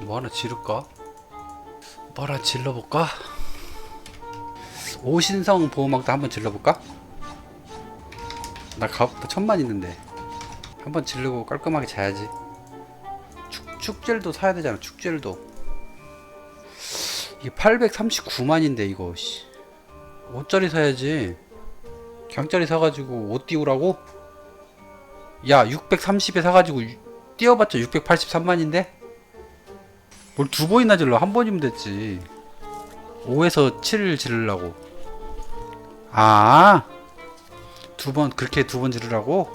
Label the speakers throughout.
Speaker 1: 뭐 하나 지를까? 뭐 하나 질러볼까? 오신성 보호막도 한번 질러볼까? 나 가업도 천만 있는데 한번 지르고 깔끔하게 자야지 축, 축젤도 사야 되잖아 축젤도 이게 839만인데 이거 씨 5짜리 사야지 강짜리 사가지고 옷 띄우라고? 야 630에 사가지고 유- 띄워봤자 683만인데? 뭘 두 번이나 질러 한 번이면 됐지 5에서 7을 지르려고 아 두 번 그렇게 두 번 지르라고?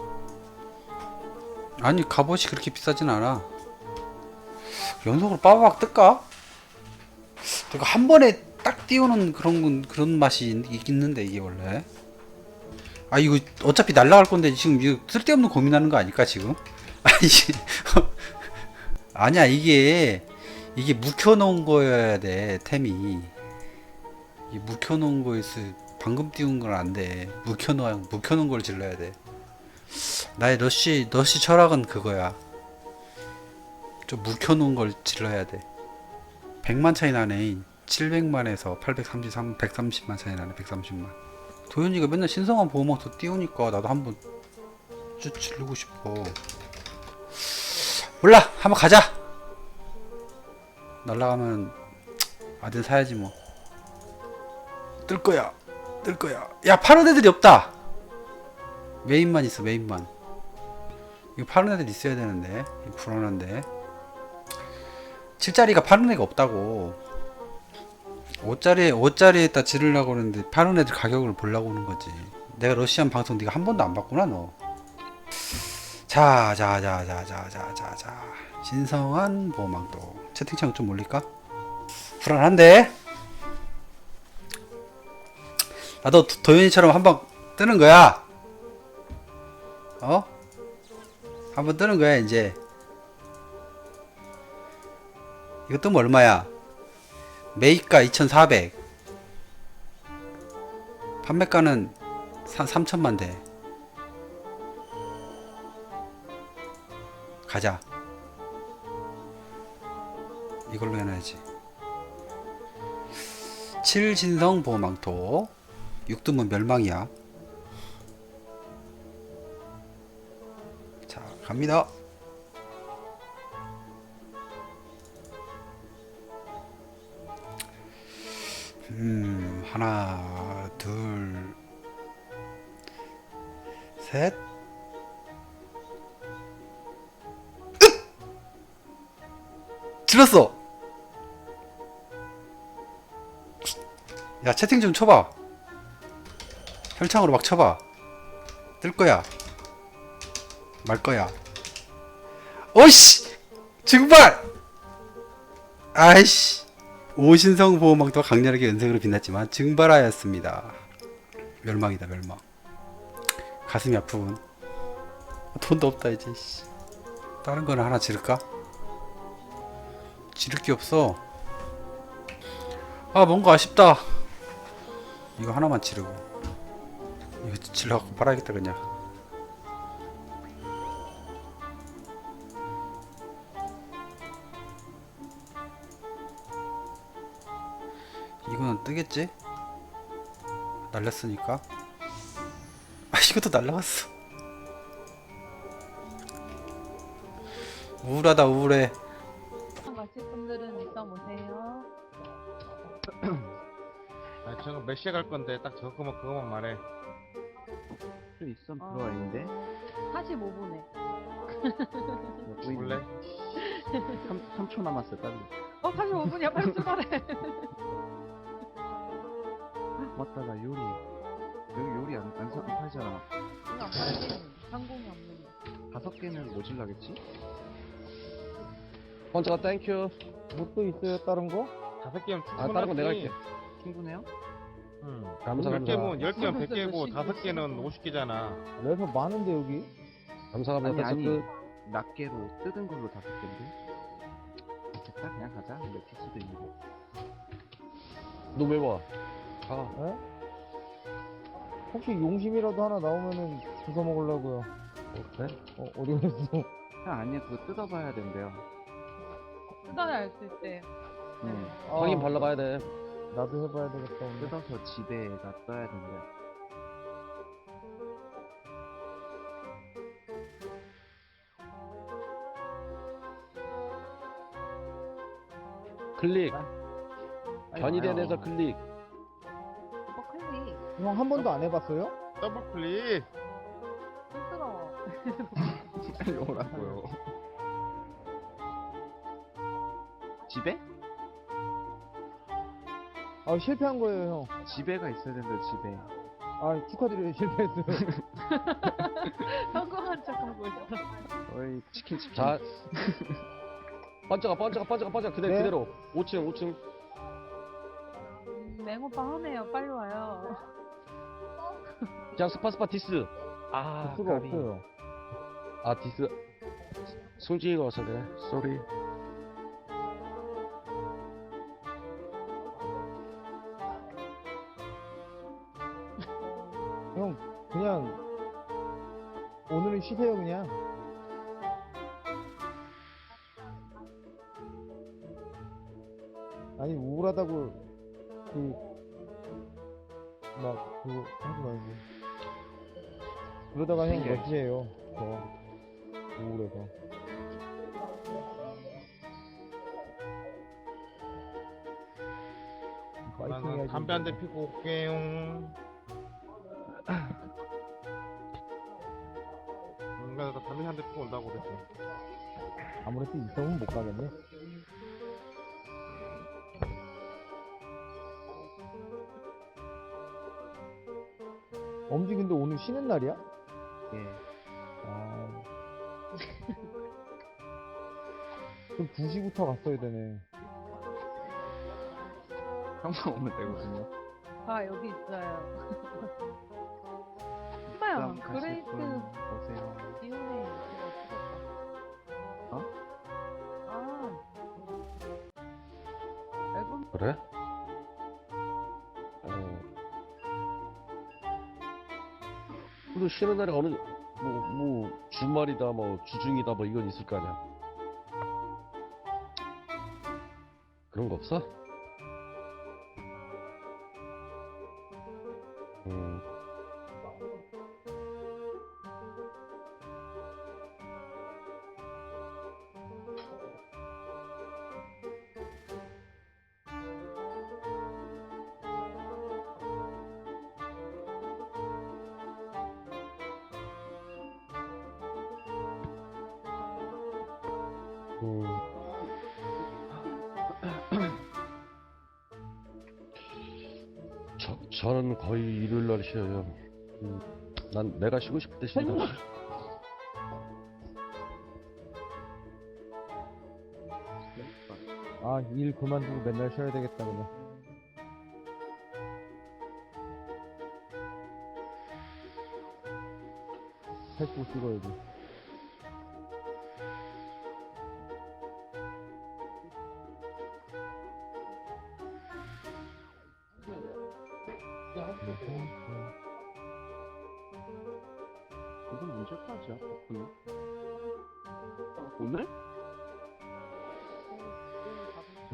Speaker 1: 아니 갑옷이 그렇게 비싸진 않아 연속으로 빠바박 뜰까? 내가 한 번에 딱 띄우는 그런 건- 그런 맛이 있- 있는데 이게 원래 아 이거 어차피 날라갈 건데 지금 이거 쓸데없는 고민하는 거 아닐까 지금? 아니 아니야 이게 이게 묵혀놓은 거여야 돼 템이. 이 묵혀놓은 거에서 방금 띄운 건 안돼. 묵혀놓은 묵혀놓은 걸 질러야 돼. 나의 러쉬 러쉬 철학은 그거야. 좀 묵혀놓은 걸 질러야 돼. 100만 차이 나네. 700만에서 833 130만 차이 나네 130만. 도현이가 맨날 신성한 보호막도 띄우니까 나도 한번 쭉 지르고 싶어. 몰라 한번 가자 날라가면 아들 사야지 뭐. 뜰 거야. 뜰 거야. 야 파는 애들이 없다. 메인만 있어 메인만. 이거 파는 애들 있어야 되는데 불안한데. 7짜리가 파는 애가 없다고. 5짜리 5짜리에다 지르려고 그러는데 파는 애들 가격을 보려고 하는 거지. 내가 러시안 방송 네가 한 번도 안 봤구나 너. 자, 자, 자, 자, 자, 자, 자, 자. 신성한 보호막도 채팅창 좀 올릴까? 불안한데? 나도 도- 도현이처럼 한번 뜨는 거야. 어? 한번 뜨는 거야 이제. 이거 뜨면 얼마야? 매입가 2,400. 판매가는 3천만 대. 가자. 이걸로 해놔야지. 7진성 보호망토. 6등은 멸망이야. 자, 갑니다. 음, 하나, 둘, 셋. 질렀어. 야 채팅 좀 쳐봐. 혈창으로 막 쳐봐. 뜰 거야. 말 거야. 오씨 증발. 아이씨. 오신성 보호막도 강렬하게 연색으로 빛났지만 증발하였습니다. 멸망이다 멸망. 가슴이 아프군. 돈도 없다 이제. 씨. 다른 거는 하나 지를까? 지를 게 없어. 아 뭔가 아쉽다. 이거 하나만 지르고 이거 질러갖고 팔아야겠다 그냥. 이거는 뜨겠지? 날렸으니까. 아 이것도 날라갔어. 우울하다 우울해.
Speaker 2: 가실 분들은 이따 오세
Speaker 3: 저거 몇 시에 갈 건데 딱 저거만 그거만 말해.
Speaker 4: 좀 있으면
Speaker 2: 어.
Speaker 4: 들어와 있는데
Speaker 2: 45분에.
Speaker 3: 몰래?
Speaker 4: 3, 3초 남았어 빨리
Speaker 2: 어, 45분이야. 빨리 출발해.
Speaker 4: 맞다 나 요리 여기 요리 안, 안, 사, 안 팔잖아
Speaker 2: 이거 안 팔지. 상공이 없는.
Speaker 4: 다섯 개는 모질라겠지?
Speaker 5: 먼저 땡큐. 뭐 또 있어요? 다른 거?
Speaker 3: 다섯 개면
Speaker 5: 아, 다른 거 내가 할게.
Speaker 4: 충분해요?
Speaker 3: 응.
Speaker 5: 감사,
Speaker 3: 열
Speaker 5: 감사.
Speaker 3: 개면 열 개면 백
Speaker 2: 무슨
Speaker 3: 개고
Speaker 2: 몇
Speaker 3: 다섯
Speaker 2: 시-
Speaker 3: 개는 오십 개잖아.
Speaker 5: 레서 많은데 여기. 감사합니다.
Speaker 4: 아니
Speaker 5: 됐어,
Speaker 4: 아니
Speaker 5: 끝.
Speaker 4: 낱개로 뜯은 걸로 다섯 개인데 됐다 그냥 가자 몇킬 수도 있는데
Speaker 5: 너왜 와? 아, 혹시 용심이라도 하나 나오면은 주워 먹으려고요. 어, 그래? 어, 어디 갔어?
Speaker 4: 형 아니야 그거 뜯어봐야 된대요
Speaker 2: 쓰다가 알수 있대.
Speaker 4: 응.
Speaker 5: 아,
Speaker 6: 확인 발라봐야 돼.
Speaker 5: 나도 해봐야 되겠다 오늘.
Speaker 4: 뜯어서 집에다 떠야 된대.
Speaker 6: 클릭. 변이된에서
Speaker 4: 와요.
Speaker 6: 클릭.
Speaker 2: 오빠 클릭.
Speaker 5: 형한 번도 안 해봤어요?
Speaker 3: 더블 클릭.
Speaker 4: 빨리 오라고요. 집에?
Speaker 5: 아 실패한 거예요 형.
Speaker 4: 집에가 있어야 된다 집에.
Speaker 5: 아 축하드려요 실패했어요.
Speaker 2: 성공한 척하고 있어.
Speaker 4: 어이 치킨 치킨.
Speaker 6: 자. 번쩍아, 번쩍아, 번쩍아, 번쩍아. 그대로,
Speaker 5: 네.
Speaker 6: 그대로. 5층, 5층.
Speaker 2: 음, 맹오빠 하네요. 빨리 와요.
Speaker 6: 그냥 스파, 스파, 디스. 아,
Speaker 5: 수가
Speaker 6: 까비.
Speaker 5: 없어요.
Speaker 6: 아, 디스. 승진이가 와서 그래. 쏘리.
Speaker 5: 오늘은 쉬세요 그냥. 아니 우울하다고 그막 그거 하지 말고 그러다가 형. 몇시해요 저 우울해서 파이팅
Speaker 3: 나는
Speaker 5: 해야지
Speaker 3: 담배 한 대 피고 올게요. 한대 피고 온다고 그랬어.
Speaker 5: 아무래도 이성은 못 가겠네 엄지 근데 오늘 쉬는 날이야?
Speaker 4: 예.
Speaker 5: 아. 그럼 2시부터 갔어야 되네.
Speaker 4: 항상 오면 되거든요.
Speaker 2: 아, 여기 있어요. 오빠야, 그레이트
Speaker 6: 그래? 어. 그래도 쉬는 날이 어느, 뭐, 뭐, 주말이다, 뭐, 주중이다, 뭐, 이건 있을 거 아니야. 그런 거 없어? 음. 음. 저, 저는 거의 일요일 날 쉬어요. 음, 난 내가 쉬고 싶을 때 쉬는 거지.
Speaker 5: 아, 일 그만두고 맨날 쉬어야 되겠다, 그냥. 팔고 찍어야지.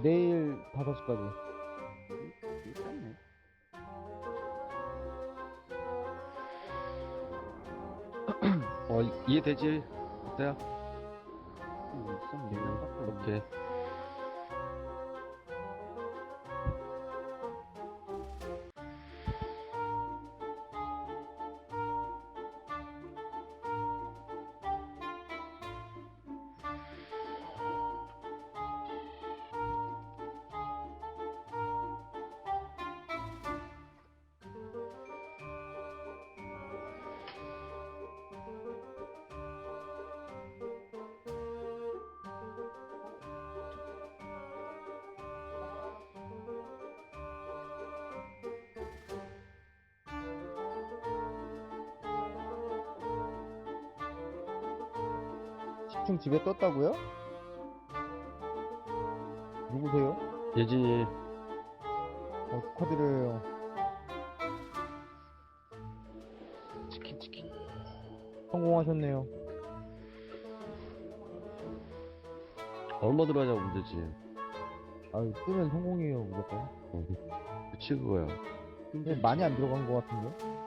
Speaker 5: 내일 5시까지.
Speaker 4: 괜찮네.
Speaker 6: 어, 이- 이해되지? 어때요?
Speaker 4: 음, 일단 내년밖에 없네.
Speaker 6: 오케이.
Speaker 5: 집중 집에 떴다고요? 누구세요?
Speaker 6: 예진이,
Speaker 5: 어, 축하드려요.
Speaker 4: 치킨 치킨.
Speaker 5: 성공하셨네요.
Speaker 6: 얼마 들어가냐고 문제지.
Speaker 5: 아 뜨면 성공이에요 무조건
Speaker 6: 어, 그치 그거야.
Speaker 5: 근데 많이 안 들어간 것 같은데